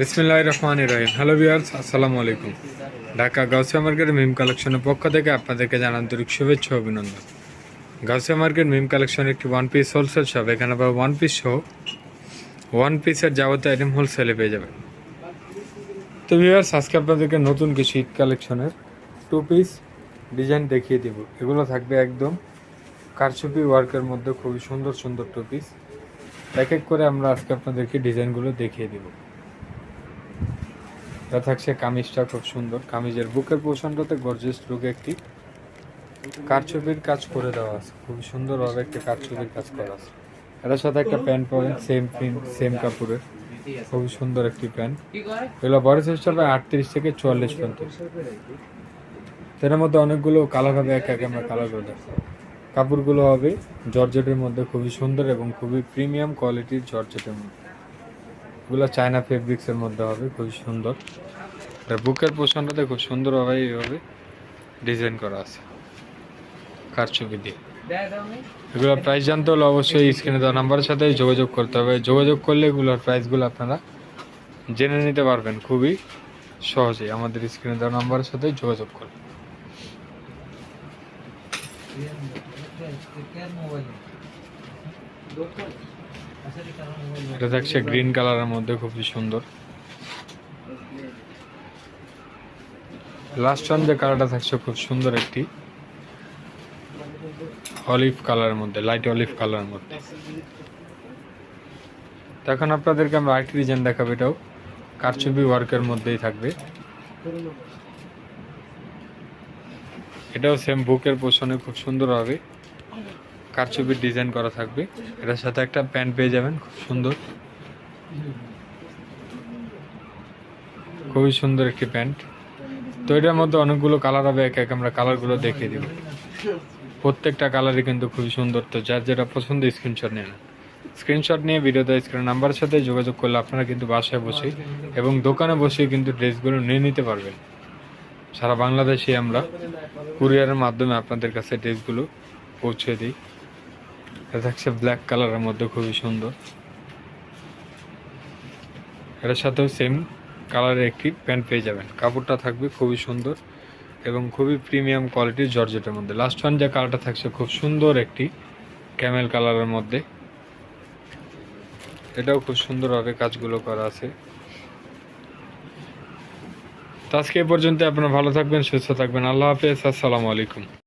বিসমিল্লাহ রহমান রহিম। Hello viewers আসসালামু আলাইকুম। ঢাকা গাউসিয়া মার্কেট মিম কালেকশনের পক্ষ থেকে আপনাদেরকে জানান আন্তরিক শুভেচ্ছা অভিনন্দন। গাউসিয়া মার্কেট মিম কালেকশন একটি ওয়ান পিস হোলসেল শপ এখানে আবার ওয়ান পিস সহ ওয়ান পিসের যাবতীয় আইটেম হোলসেলে পেয়ে যাবেন। তো ভিউয়ার্স আজকে আপনাদেরকে নতুন কিছু ঈদ কালেকশনের টু পিস ডিজাইন দেখিয়ে দিব। এগুলো থাকবে একদম কারচুপি ওয়ার্কের মধ্যে খুবই সুন্দর সুন্দর টু পিস এক এক করে আমরা আজকে আপনাদেরকে ডিজাইনগুলো দেখিয়ে দিব। এটা থাকছে কামিজটা খুব সুন্দর। কামিজের বুকের পোর্শনটাতে গর্জিয়াস লুক একটি। কারচুপির কাজ করে দেওয়া আছে। খুবই সুন্দরভাবে একটি কারচুপির কাজ করা আছে। এটার সাথে একটা প্যান্ট পাবেন সেম প্রিন্ট সেম কাপড়ের। খুবই সুন্দর একটি প্যান্ট। এগুলো বড় সাইজ হবে আটত্রিশ থেকে চুয়াল্লিশ পর্যন্ত। তো এর মধ্যে অনেকগুলো কালার হবে, এক এক আমরা কালার দেখাবো। কাপড়গুলো হবে জর্জেটের মধ্যে খুবই সুন্দর এবং খুবই প্রিমিয়াম কোয়ালিটির জর্জেটের মধ্যে। এগুলো চায়না ফেব্রিক্সের মধ্যে হবে খুবই সুন্দর আর বুকের পোষণটাতে খুব সুন্দরভাবে এইভাবে ডিজাইন করা আছে কারচুপি দিয়ে এগুলোর প্রাইস জানতে হলে অবশ্যই স্ক্রিনে দেওয়া নাম্বারের সাথে যোগাযোগ করতে হবে যোগাযোগ করলে এগুলোর প্রাইসগুলো আপনারা জেনে নিতে পারবেন খুবই সহজেই আমাদের স্ক্রিনে দেওয়া নাম্বারের সাথে যোগাযোগ করুন এটা থাকছে গ্রিন কালারের মধ্যে, খুবই সুন্দর। লাস্ট ওয়ান যে কালারটা থাকছে, খুব সুন্দর একটি অলিভ কালারের মধ্যে, লাইট অলিভ কালারের মধ্যে। এখন আপনাদেরকে আমরা আরেকটি ডিজাইন দেখাবো, এটাও কারচুপি ওয়ার্কের মধ্যেই থাকবে। এটাও সেম বুকের পোষণে খুব সুন্দর হবে কারচুপির ডিজাইন করা থাকবে। এটার সাথে একটা প্যান্ট পেয়ে যাবেন, খুব সুন্দর। খুবই সুন্দর একটি প্যান্ট। তো এটার মধ্যে অনেকগুলো কালার হবে, এক এক আমরা কালারগুলো দেখিয়ে দিব। প্রত্যেকটা কালারই কিন্তু খুবই সুন্দর। তো যার যেটা পছন্দ স্ক্রিনশট নিয়ে নেন। স্ক্রিনশট নিয়ে ভিডিওতে স্ক্রিন নাম্বারের সাথে যোগাযোগ করলে আপনারা কিন্তু বাসায় বসে এবং দোকানে বসে কিন্তু ড্রেসগুলো নিয়ে নিতে পারবেন। সারা বাংলাদেশে আমরা কুরিয়ারের মাধ্যমে আপনাদের কাছে ড্রেসগুলো পৌঁছে দিই। এটা থাকছে ব্ল্যাক কালারের মধ্যে খুবই সুন্দর। এটার সাথেও সেম কালারের একটি প্যান্ট পেয়ে যাবেন। কাপড়টা থাকবে খুবই সুন্দর এবং খুবই প্রিমিয়াম কোয়ালিটির জর্জেটের মধ্যে। লাস্ট ওয়ান যে কালারটা থাকছে খুব সুন্দর একটি ক্যামেল কালারের মধ্যে। এটাও খুব সুন্দরভাবে কাজগুলো করা আছে। তো আজকে এ পর্যন্ত আপনারা ভালো থাকবেন, সুস্থ থাকবেন। আল্লাহ হাফেজ, আসসালামু আলাইকুম।